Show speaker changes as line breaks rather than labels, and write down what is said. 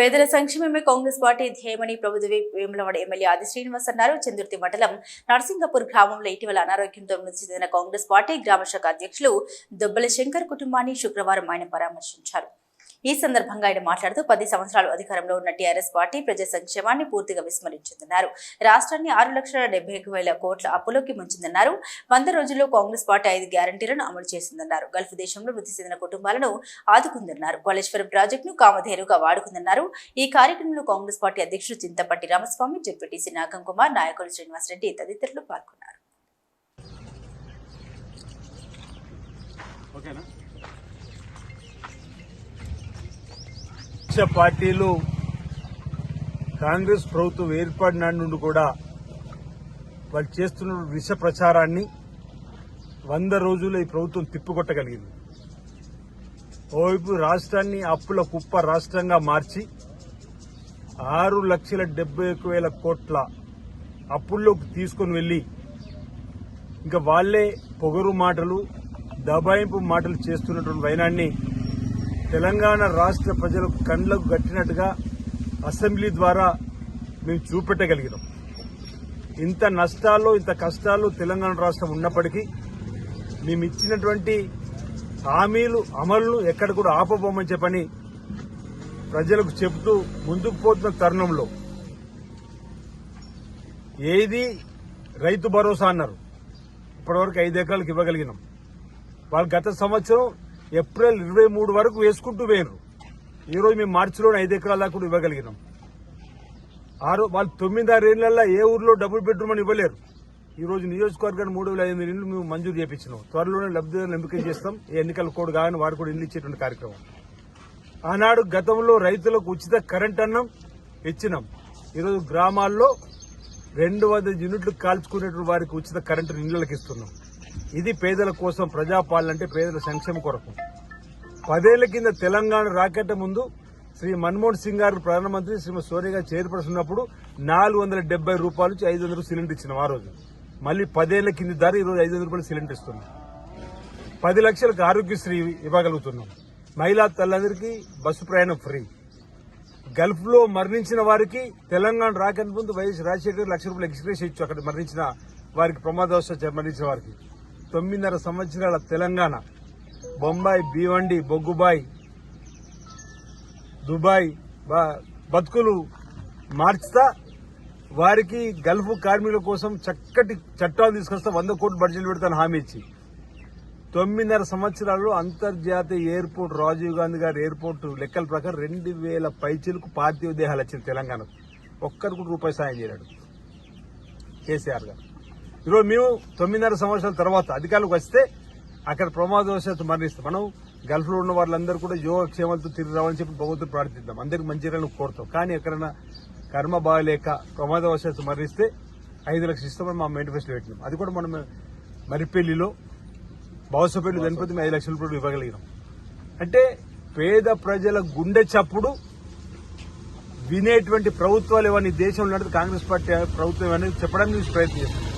పేదల సంక్షేమమే కాంగ్రెస్ పార్టీ ధ్యేయమని ప్రభుత్వ వేములవాడ ఎమ్మెల్యే ఆది శ్రీనివాస్ అన్నారు. చందుర్తి మండలం నరసింగపూర్ గ్రామంలో ఇటీవల అనారోగ్యంతో మృతి చెందిన కాంగ్రెస్ పార్టీ గ్రామ శాఖ అధ్యక్షులు దుబ్బల శంకర్ కుటుంబాన్ని శుక్రవారం ఆయన పరామర్శించారు. ఈ సందర్భంగా ఆయన మాట్లాడుతూ పది సంవత్సరాలు అధికారంలో ఉన్న టీఆర్ఎస్ పార్టీ ప్రజా సంక్షేమాన్ని పూర్తిగా విస్మరించిందన్నారు. రాష్ట్రాన్ని ఆరు లక్షల డెబ్బై వేల కోట్ల అప్పులోకి ముంచిందన్నారు. వంద రోజుల్లో కాంగ్రెస్ పార్టీ ఐదు గ్యారంటీలను అమలు చేసిందన్నారు. గల్ఫ్ దేశంలో మృతి చెందిన కుటుంబాలను ఆదుకుందన్నారు. కాళేశ్వరం ప్రాజెక్టును కామధేనుగా వాడుకుందన్నారు. ఈ కార్యక్రమంలో కాంగ్రెస్ పార్టీ అధ్యక్షుడు చింతపట్టి రామస్వామి జడ్పీటీసీ నాగం కుమార్ నాయకులు శ్రీనివాసరెడ్డి తదితరులు పాల్గొన్నారు.
ఓకేనా? విపక్ష పార్టీలు కాంగ్రెస్ ప్రభుత్వం ఏర్పడిన నుండి కూడా వాళ్ళు చేస్తున్న విష ప్రచారాన్ని వంద రోజులు ఈ ప్రభుత్వం తిప్పికొట్టగలిగింది. ఓవైపు రాష్ట్రాన్ని అప్పుల కుప్ప రాష్ట్రంగా మార్చి ఆరు లక్షల డెబ్బై ఒక వేల కోట్ల అప్పుల్లోకి తీసుకొని వెళ్ళి ఇంకా వాళ్ళే పొగరు మాటలు దబాయింపు మాటలు చేస్తున్నటువంటి వైనాన్ని తెలంగాణ రాష్ట్ర ప్రజలకు కండ్లకు గట్టినట్టుగా అసెంబ్లీ ద్వారా మేము చూపెట్టగలిగినాం. ఇంత నష్టాలు ఇంత కష్టాలు తెలంగాణ రాష్ట్రం ఉన్నప్పటికీ మేము ఇచ్చినటువంటి హామీలు అమలును ఎక్కడ కూడా ఆపబోమని చెప్పని ప్రజలకు చెబుతూ ముందుకు పోతున్న తరుణంలో ఏది రైతు భరోసా అన్నారు. ఇప్పటివరకు ఐదు ఎకరాలకు ఇవ్వగలిగినాం. వాళ్ళు గత సంవత్సరం ఏప్రిల్ ఇరవై మూడు వరకు వేసుకుంటూ పోయినరు ఈరోజు మేము మార్చిలో ఐదు ఎకరాల దాకా కూడా ఇవ్వగలిగినాం. ఆరు వాళ్ళు తొమ్మిది ఆరు ఏళ్ళల్లో ఏ ఊర్లో డబుల్ బెడ్రూమ్ అని ఇవ్వలేరు. ఈరోజు నియోజకవర్గాన్ని మూడు వేల ఐదు వందల మేము మంజూరు చేపించినాం. త్వరలోనే లబ్ధిదారులు ఎంపిక చేస్తాం. ఈ ఎన్నికల కోడ్ కాగానే వారు కూడా ఇల్లు ఇచ్చేటువంటి కార్యక్రమం. ఆనాడు గతంలో రైతులకు ఉచిత కరెంట్ అన్నం ఇచ్చినాం. ఈరోజు గ్రామాల్లో రెండు వందల యూనిట్లు కాల్చుకునేటువంటి వారికి ఉచిత కరెంటు ఇళ్ళకి ఇస్తున్నాం. ఇది పేదల కోసం ప్రజాపాలన అంటే పేదల సంక్షేమ కొరకు. పదేళ్ళ కింద తెలంగాణ రాకెట్ ముందు శ్రీ మన్మోహన్ సింగ్ గారు ప్రధానమంత్రి శ్రీమతి సోనియా గారు చైర్పర్సన్ నాలుగు వందల డెబ్బై రూపాయల నుంచి ఐదు వందలు సిలిండర్ ఇచ్చిన ఆ రోజు. మళ్ళీ పదేళ్ళ కింది ధర ఈ రోజు ఐదు వందల రూపాయలు సిలిండర్ ఇస్తున్నాం. పది లక్షలకు ఆరోగ్యశ్రీ ఇవ్వగలుగుతున్నాం. మహిళా తల్లందరికీ బస్సు ప్రయాణం ఫ్రీ. గల్ఫ్లో మరణించిన వారికి తెలంగాణ రాకెట్ ముందు వైఎస్ రాజశేఖర్ లక్ష రూపాయలు ఎక్స్ప్రెస్ ఇచ్చు అక్కడ మరణించిన వారికి ప్రమాదవశాత్తు మరణించిన వారికి. తొమ్మిదిన్నర సంవత్సరాల తెలంగాణ. బొంబాయి భీవండి బొగ్గుబాయ్ దుబాయ్ బ- బతుకులు మార్చుతా వారికి గల్ఫ్ కార్మికుల కోసం చక్కటి చట్టాలు తీసుకొస్తా వంద కోట్లు బడ్జెట్ పెడతాను హామీ ఇచ్చి. తొమ్మిదిన్నర సంవత్సరాల్లో అంతర్జాతీయ ఎయిర్పోర్ట్ రాజీవ్ గాంధీ గారి ఎయిర్పోర్ట్ లెక్కల ప్రకారం రెండు వేల పైచీలకు పార్థివ దేహాలు వచ్చింది తెలంగాణకు. ఒక్కరికి రూపాయి సాయం చేయలేడు. కేసీఆర్ గారు. ఈరోజు మేము తొమ్మిదిన్నర సంవత్సరాల తర్వాత అధికారులకు వస్తే అక్కడ ప్రమాదవశాత్తు మరణిస్తాం. మనం గల్ఫ్లో ఉన్న వాళ్ళందరూ కూడా యోగక్షేమాలతో తిరిగి రావాలని చెప్పి భగవంతుడు ప్రార్థిద్దాం. అందరికి మంచి జరగాలని కోరుతాం. కానీ ఎక్కడైనా కర్మ బాగలేక ప్రమాదవశాత్తు మరణిస్తే ఐదు లక్షలు ఇస్తామని మా మేనిఫెస్టో పెట్టినాం. అది కూడా మనం మరిపెల్లిలో బావసపల్లి. గణపతి ఐదు లక్షల రూపాయలు ఇవ్వగలిగినాం. అంటే పేద ప్రజల గుండె చప్పుడు వినేటువంటి ప్రభుత్వాలు ఇవన్నీ దేశంలో కాంగ్రెస్ పార్టీ ప్రభుత్వం అనేది చెప్పడానికి ప్రయత్నం